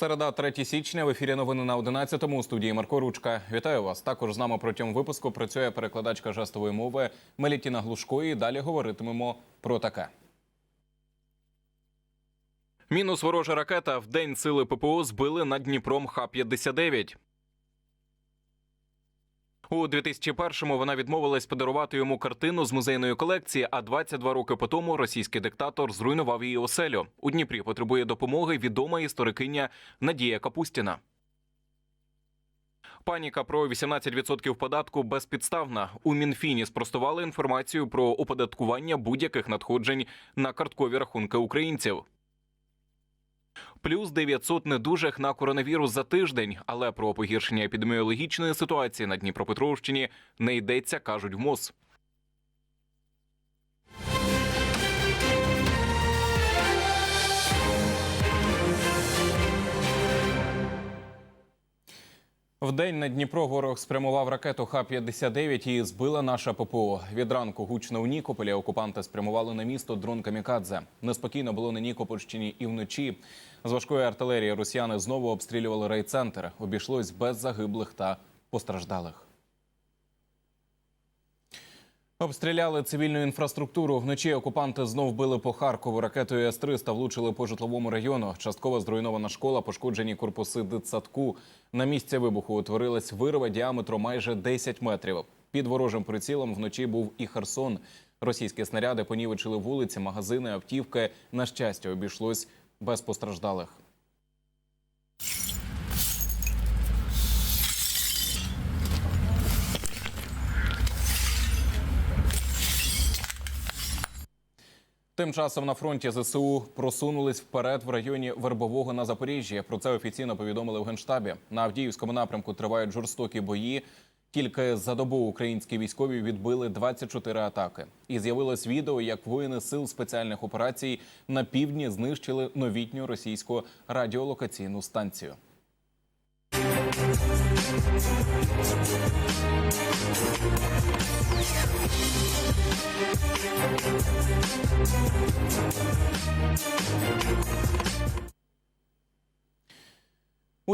Середа, 3 січня. В ефірі новини на 11-му у студії Марко Ручка. Вітаю вас. Також з нами протягом випуску працює перекладачка жестової мови Мелітіна Глушко. І далі говоритимемо про таке. Мінус ворожа ракета. В день сили ППО збили над Дніпром Х-59. У 2001-му вона відмовилась подарувати йому картину з музейної колекції. А 22 роки по тому російський диктатор зруйнував її оселю. У Дніпрі потребує допомоги відома історикиня Надія Капустіна. Паніка про 18% податку безпідставна. У Мінфіні спростували інформацію про оподаткування будь-яких надходжень на карткові рахунки українців. Плюс 900 недужих на коронавірус за тиждень, але про погіршення епідеміологічної ситуації на Дніпропетровщині не йдеться, кажуть в МОЗ. В день на Дніпро ворог спрямував ракету Х-59 і збила наша ППО. Від ранку гучно в Нікополі окупанти спрямували на місто дрон Камікадзе. Неспокійно було на Нікопольщині і вночі. З важкої артилерії росіяни знову обстрілювали райцентр. Обійшлось без загиблих та постраждалих. Обстріляли цивільну інфраструктуру. Вночі окупанти знов били по Харкову. Ракетою С-300 влучили по житловому району. Частково зруйнована школа, пошкоджені корпуси дитсадку. На місці вибуху утворилась вирва діаметром майже 10 метрів. Під ворожим прицілом вночі був і Херсон. Російські снаряди понівечили вулиці, магазини, автівки. На щастя, обійшлось без постраждалих. Тим часом на фронті ЗСУ просунулись вперед в районі Вербового на Запоріжжі. Про це офіційно повідомили в генштабі. На Авдіївському напрямку тривають жорстокі бої. Тільки за добу українські військові відбили 24 атаки. І з'явилось відео, як воїни сил спеціальних операцій на півдні знищили новітню російську радіолокаційну станцію. У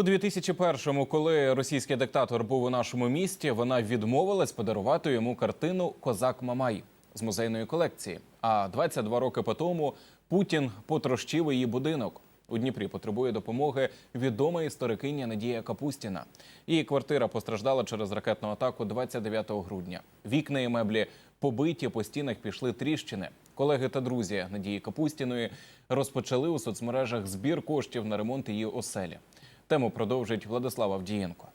2001-му, коли російський диктатор був у нашому місті, вона відмовилась подарувати йому картину Козак Мамай з музейної колекції. А 22 роки по тому Путін потрощив її будинок. У Дніпрі потребує допомоги відома історикиня Надія Капустіна. Її квартира постраждала через ракетну атаку 29 грудня. Вікна і меблі побиті, по стінах пішли тріщини. Колеги та друзі Надії Капустіної розпочали у соцмережах збір коштів на ремонт її оселі. Тему продовжить Владислав Авдієнко.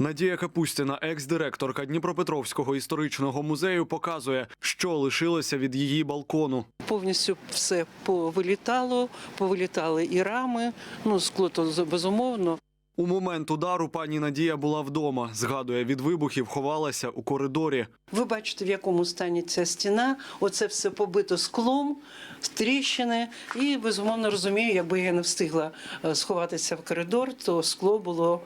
Надія Капустіна, екс-директорка Дніпропетровського історичного музею, показує, що лишилося від її балкону. Повністю все повилітало, повилітали і рами. Ну, скло то безумовно. У момент удару пані Надія була вдома. Згадує, від вибухів ховалася у коридорі. Ви бачите, в якому стані ця стіна. Оце все побито склом, тріщини. І безумовно розумію, якби я не встигла е, сховатися в коридор, то скло було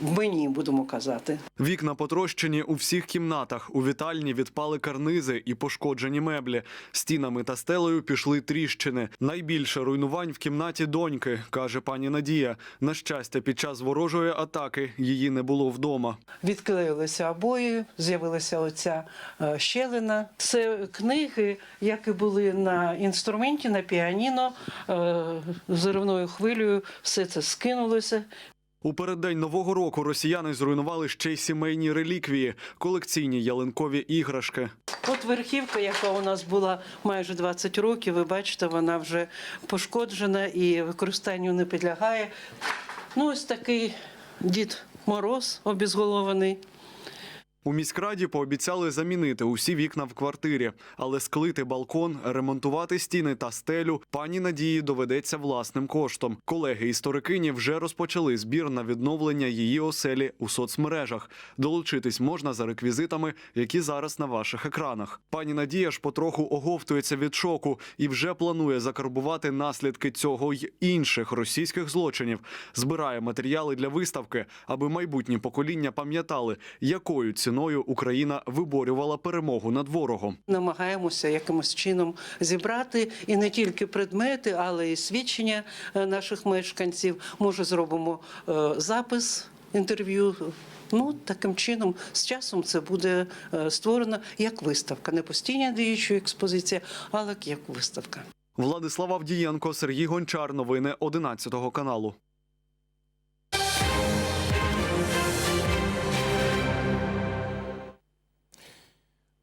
в мені, будемо казати. Вікна потрощені у всіх кімнатах. У вітальні відпали карнизи і пошкоджені меблі. Стінами та стелею пішли тріщини. Найбільше руйнувань в кімнаті доньки, каже пані Надія. На щастя, під час ворожої атаки її не було вдома. Відклеїлися обої, з'явилася оця е, щелина. Це книги, які були на інструменті, на піаніно, е, зривною хвилею. Все це скинулося. У переддень нового року росіяни зруйнували ще й сімейні реліквії, колекційні ялинкові іграшки. От верхівка, яка у нас була майже 20 років, ви бачите, вона вже пошкоджена і використанню не підлягає. Ну, ось такий дід Мороз обізголований. У міськраді пообіцяли замінити усі вікна в квартирі, але склити балкон, ремонтувати стіни та стелю пані Надії доведеться власним коштом. Колеги історикині вже розпочали збір на відновлення її оселі у соцмережах. Долучитись можна за реквізитами, які зараз на ваших екранах. Пані Надія ж потроху оговтується від шоку і вже планує закарбувати наслідки цього й інших російських злочинів. Збирає матеріали для виставки, аби майбутні покоління пам'ятали, якою ціною ціною Україна виборювала перемогу над ворогом. Намагаємося якимось чином зібрати і не тільки предмети, але й свідчення е, наших мешканців. Може, зробимо е, запис інтерв'ю. Ну, таким чином, з часом це буде е, створено як виставка, не постійна діюча експозиція, але як виставка. Владислав Авдієнко, Сергій Гончар. Новини 11 каналу.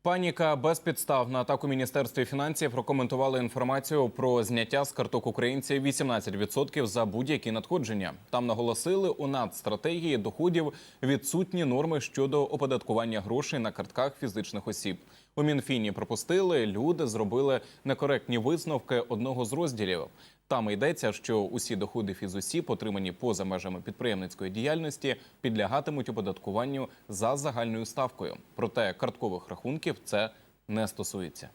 Паніка безпідстав на атаку Міністерстві фінансів прокоментували інформацію про зняття з карток українців 18% за будь-які надходження. Там наголосили у надстратегії доходів відсутні норми щодо оподаткування грошей на картках фізичних осіб. У Мінфіні пропустили, люди зробили некоректні висновки одного з розділів. Там йдеться, що усі доходи фізусі, отримані поза межами підприємницької діяльності, підлягатимуть оподаткуванню за загальною ставкою. Проте карткових рахунків це не стосується.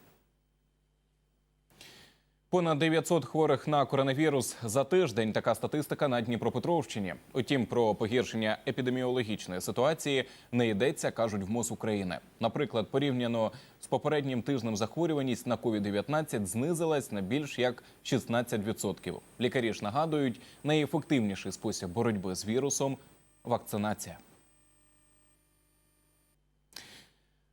Понад 900 хворих на коронавірус за тиждень. Така статистика на Дніпропетровщині. Утім, про погіршення епідеміологічної ситуації не йдеться, кажуть в МОЗ України. Наприклад, порівняно з попереднім тижнем захворюваність на COVID-19 знизилась на більш як 16%. Лікарі ж нагадують, найефективніший спосіб боротьби з вірусом вакцинація.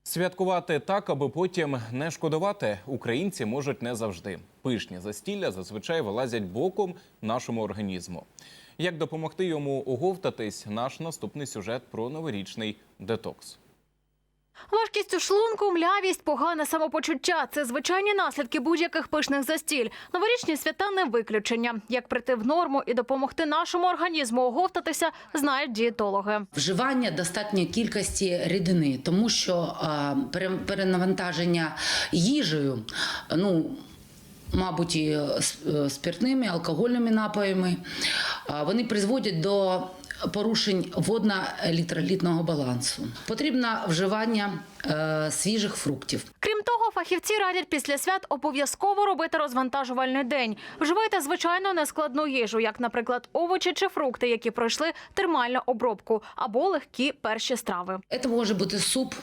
Святкувати так, аби потім не шкодувати, українці можуть не завжди. Пишні застілля зазвичай вилазять боком нашому організму. Як допомогти йому оговтатись, наш наступний сюжет про новорічний детокс. Важкість у шлунку, млявість, погане самопочуття це звичайні наслідки будь-яких пишних застіль. Новорічні свята не виключення. Як прийти в норму і допомогти нашому організму оговтатися, знають дієтологи. Вживання достатньої кількості рідини, тому що а, пере- перенавантаження їжею, ну. Мабуть, і е, спиртними, алкогольними напоями, а, вони призводять до порушень водно-електролітного балансу. Потрібно вживання е, свіжих фруктів. Крім того, фахівці радять після свят обов'язково робити розвантажувальний день. Вживайте звичайно нескладну їжу, як, наприклад, овочі чи фрукти, які пройшли термальну обробку, або легкі перші страви. Це може бути суп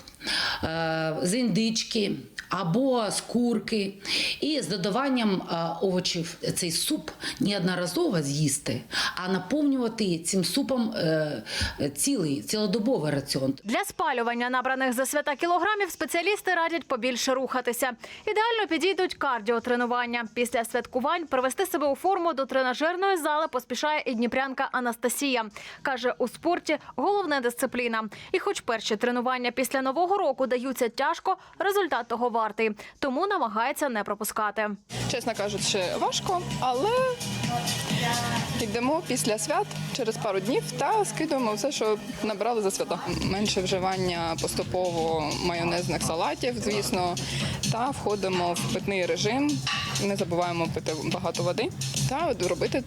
е, з індички або з курки. І з додаванням е, овочів цей суп неодноразово з'їсти, а наповнювати цим супом е, цілий, цілодобовий раціон. Для спалювання набраних за свята кілограмів спеціалісти радять побільше рухатися. Ідеально підійдуть кардіотренування. Після святкувань привести себе у форму до тренажерної зали поспішає і дніпрянка Анастасія. Каже, у спорті головна дисципліна. І хоч перші тренування після нового року даються тяжко, результат того вартий. Тому намагається не пропускати. Чесно кажучи, важко, але йдемо після свят через пару днів та скидуємо все, що набрали за свята. Менше вживання поступово майонезних салатів, звісно, та входимо в питний режим. Не забуваємо пити багато води та робити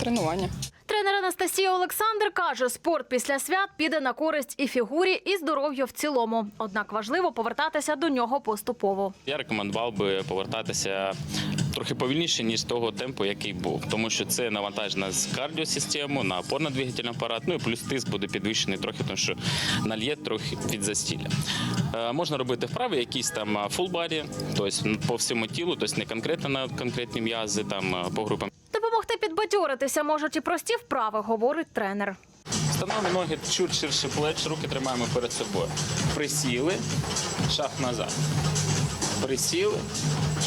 тренування. Тренер Анастасія Олександр каже, спорт після свят піде на користь і фігурі, і здоров'ю в цілому. Однак важливо повертатися до нього поступово. Я рекомендував би повертатися трохи повільніше, ніж того темпу, який був, тому що це навантажена з кардіосистему на опорно-двигательний апарат. Ну і плюс тиск буде підвищений трохи, тому що нальє трохи від застілля. Е, можна робити вправи, якісь там full body, тобто по всьому тілу, тобто не конкретно на конкретні м'язи, там е, по групам. Допомогти підбадьоритися можуть і прості вправи, говорить тренер. Встановимо ноги чуть ширше плеч, руки тримаємо перед собою. Присіли, шаг назад. Присіли,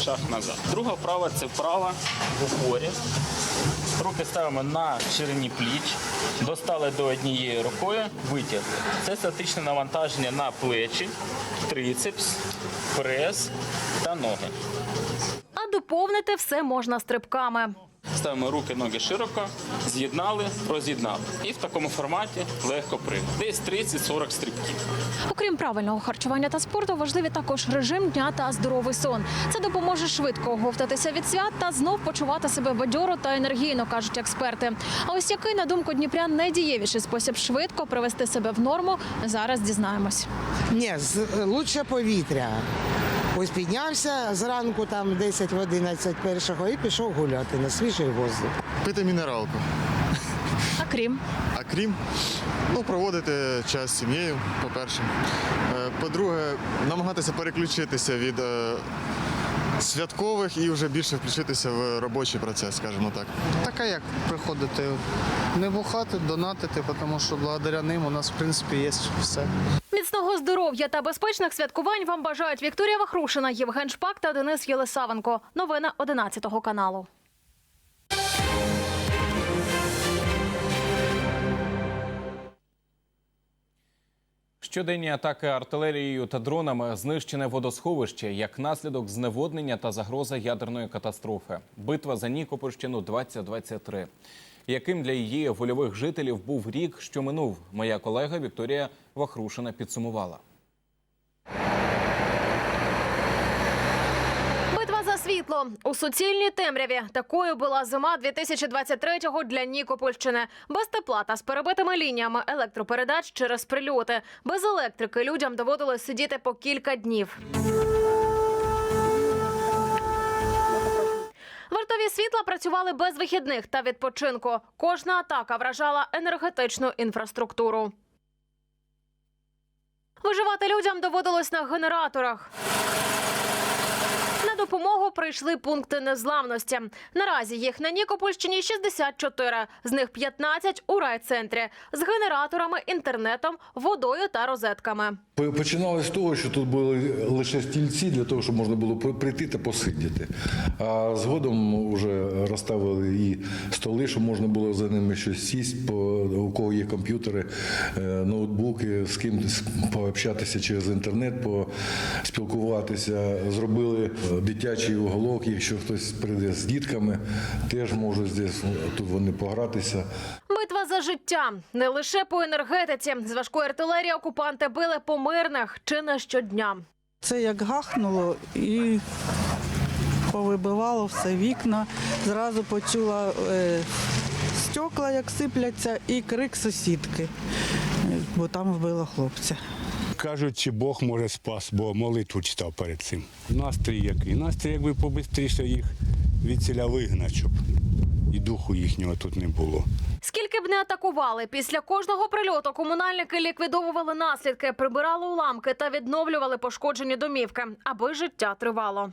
шаг назад. Друга вправа це вправа в упорі. Руки ставимо на ширині пліч, достали до однієї рукою, витягли. Це статичне навантаження на плечі, трицепс, прес та ноги. А доповнити все можна стрибками. Ставимо руки, ноги широко, з'єднали, роз'єднали. І в такому форматі легко прийняти. Десь 30-40 стрибків. Окрім правильного харчування та спорту, важливі також режим дня та здоровий сон. Це допоможе швидко оговтатися від свят та знов почувати себе бадьоро та енергійно, кажуть експерти. А ось який, на думку Дніпрян, найдієвіший спосіб швидко привести себе в норму, зараз дізнаємось. Ні, з- лучше повітря. Ось піднявся зранку, там 10 в 11 першого і пішов гуляти на свіжий воздух. Пити мінералку. А крім А крім Ну, проводити час з сім'єю, по-перше. Е, По-друге, намагатися переключитися від е, святкових і вже більше включитися в робочий процес, скажімо так. Така як приходити, не бухати, донатити, тому що благодаря ним у нас в принципі є все. Міцного здоров'я та безпечних святкувань вам бажають Вікторія Вахрушина, Євген Шпак та Денис Єлисавенко. Новини 11 каналу. Щоденні атаки артилерією та дронами знищене водосховище як наслідок зневоднення та загроза ядерної катастрофи. Битва за Нікопольщину 2023. Яким для її вольових жителів був рік, що минув, моя колега Вікторія Вахрушина підсумувала. Світло у суцільній темряві. Такою була зима 2023-го для Нікопольщини. Без тепла та з перебитими лініями електропередач через прильоти. Без електрики людям доводилось сидіти по кілька днів. Світла працювали без вихідних та відпочинку. Кожна атака вражала енергетичну інфраструктуру. Виживати людям доводилось на генераторах. Допомогу прийшли пункти незламності. Наразі їх на Нікопольщині 64, з них 15 у райцентрі з генераторами, інтернетом, водою та розетками. По- Починалось з того, що тут були лише стільці для того, щоб можна було прийти та посидіти. А згодом вже розставили і столи, щоб можна було за ними щось сісти, по, у кого є комп'ютери, е, ноутбуки, з ким пообщатися через інтернет, поспілкуватися. Зробили е, дитячий уголок, якщо хтось прийде з дітками, теж можуть здесь, тут вони погратися. Битва за життя не лише по енергетиці. З важкої артилерії окупанти били по мирних чи не щодня. Це як гахнуло і повибивало все вікна. Зразу почула е, стекла, як сипляться, і крик сусідки, бо там вбило хлопця. Кажуть, чи Бог може спас, бо молитву читав перед цим. Настрій який? Настрій, якби побистріше їх відсіля вигнать, щоб і духу їхнього тут не було. Скільки б не атакували, після кожного прильоту комунальники ліквідовували наслідки, прибирали уламки та відновлювали пошкоджені домівки, аби життя тривало.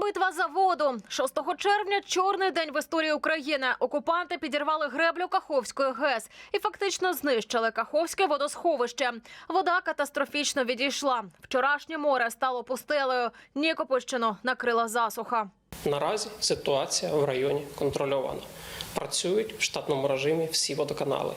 Битва за воду 6 червня. Чорний день в історії України. Окупанти підірвали греблю Каховської ГЕС і фактично знищили Каховське водосховище. Вода катастрофічно відійшла. Вчорашнє море стало пустелею. Нікопольщину накрила засуха. Наразі ситуація в районі контрольована. Працюють в штатному режимі всі водоканали.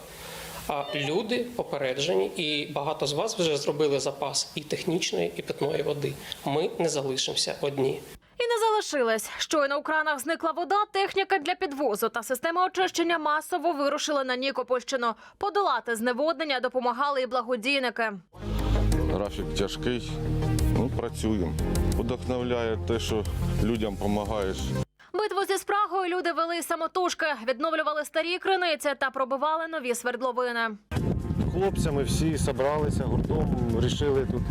А люди попереджені, і багато з вас вже зробили запас і технічної, і питної води. Ми не залишимося одні. І не залишились. Щойно у кранах зникла вода, техніка для підвозу та система очищення масово вирушили на Нікопольщину. Подолати зневоднення допомагали і благодійники. Графік тяжкий, ну працюємо. Вдохновляє те, що людям допомагаєш. Битву зі спрагою люди вели самотужки, відновлювали старі криниці та пробивали нові свердловини. Хлопцями всі зібралися гуртом, вирішили тут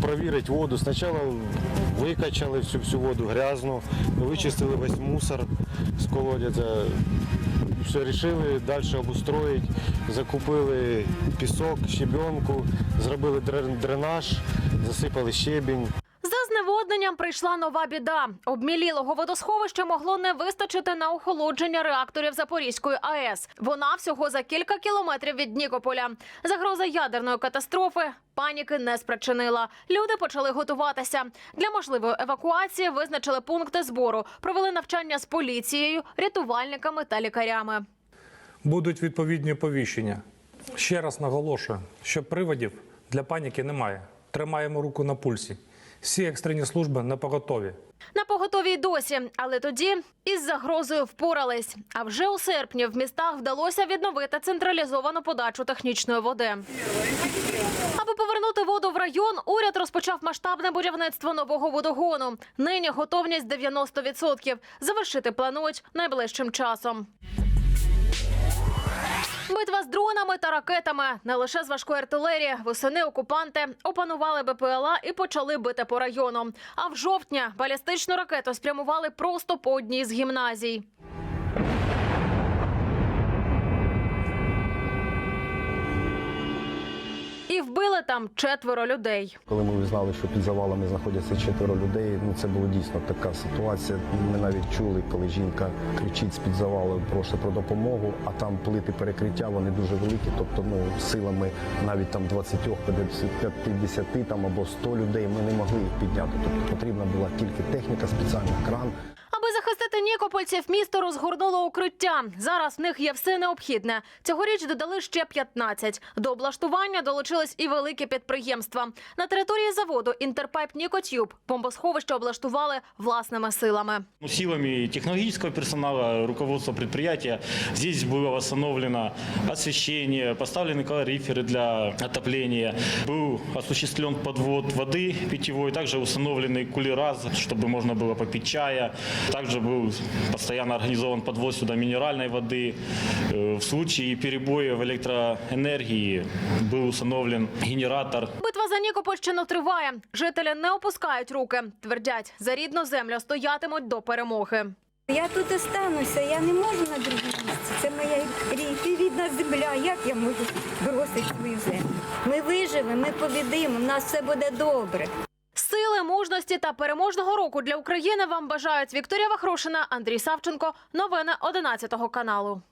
провірити воду. Спочатку викачали всю всю воду грязну, вичистили весь мусор з колодязя. Все вирішили далі обустроїти, закупили пісок, щебенку, зробили дренаж, засипали щебінь. За зневодненням прийшла нова біда. Обмілілого водосховища могло не вистачити на охолодження реакторів Запорізької АЕС. Вона всього за кілька кілометрів від Нікополя. Загроза ядерної катастрофи паніки не спричинила. Люди почали готуватися. Для можливої евакуації визначили пункти збору, провели навчання з поліцією, рятувальниками та лікарями. Будуть відповідні оповіщення. Ще раз наголошую, що приводів для паніки немає. Тримаємо руку на пульсі. Всі екстрені служби на поготові. На поготові й досі, але тоді із загрозою впорались. А вже у серпні в містах вдалося відновити централізовану подачу технічної води. Аби повернути воду в район, уряд розпочав масштабне будівництво нового водогону. Нині готовність 90%. Завершити планують найближчим часом. Битва з дронами та ракетами не лише з важкої артилерії. Восени окупанти опанували БПЛА і почали бити по району. А в жовтні балістичну ракету спрямували просто по одній з гімназій. Вбили там четверо людей. Коли ми узнали, що під завалами знаходяться четверо людей, ну це було дійсно така ситуація. Ми навіть чули, коли жінка кричить з-під завалу, просить про допомогу, а там плити перекриття, вони дуже великі. Тобто, ну силами навіть там 20, 50 там або 100 людей ми не могли їх підняти. Тобто потрібна була тільки техніка, спеціальний кран Аби захистити нікопольців, місто розгорнуло укриття. Зараз в них є все необхідне. Цьогоріч додали ще 15. До облаштування долучились і великі підприємства. На території заводу Інтерпайп Нікотюб бомбосховище облаштували власними силами. Ну, Силами технологического персонала, руководства предприятия здесь было восстановлено освещение, поставлены калориферы для отопления, был осуществлен подвод воды питьевой, также установлены кулера, чтобы можно было попить чая, также был постоянно организован подвоз сюда минеральной воды. Э, В случае перебоя в электроэнергии был установлен генератор Битва за Нікопольщину триває. Жителі не опускають руки. Твердять, за рідну землю стоятимуть до перемоги. Я тут остануся, я не можу на друге місце. Це моя рі- рідна земля. Як я можу бросити свою землю? Ми виживемо, ми побідимо, в нас все буде добре. Сили, мужності та переможного року для України вам бажають Вікторія Вахрушина, Андрій Савченко. Новини 11 каналу.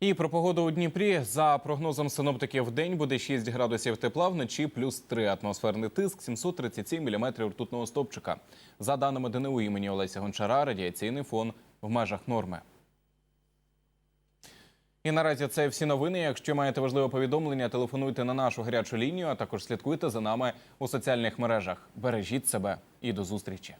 І про погоду у Дніпрі за прогнозом синоптиків в день буде 6 градусів тепла, вночі плюс 3 атмосферний тиск, 737 міліметрів ртутного стопчика. За даними ДНУ імені Олеся Гончара, радіаційний фон в межах норми. І наразі це всі новини. Якщо маєте важливе повідомлення, телефонуйте на нашу гарячу лінію, а також слідкуйте за нами у соціальних мережах. Бережіть себе і до зустрічі.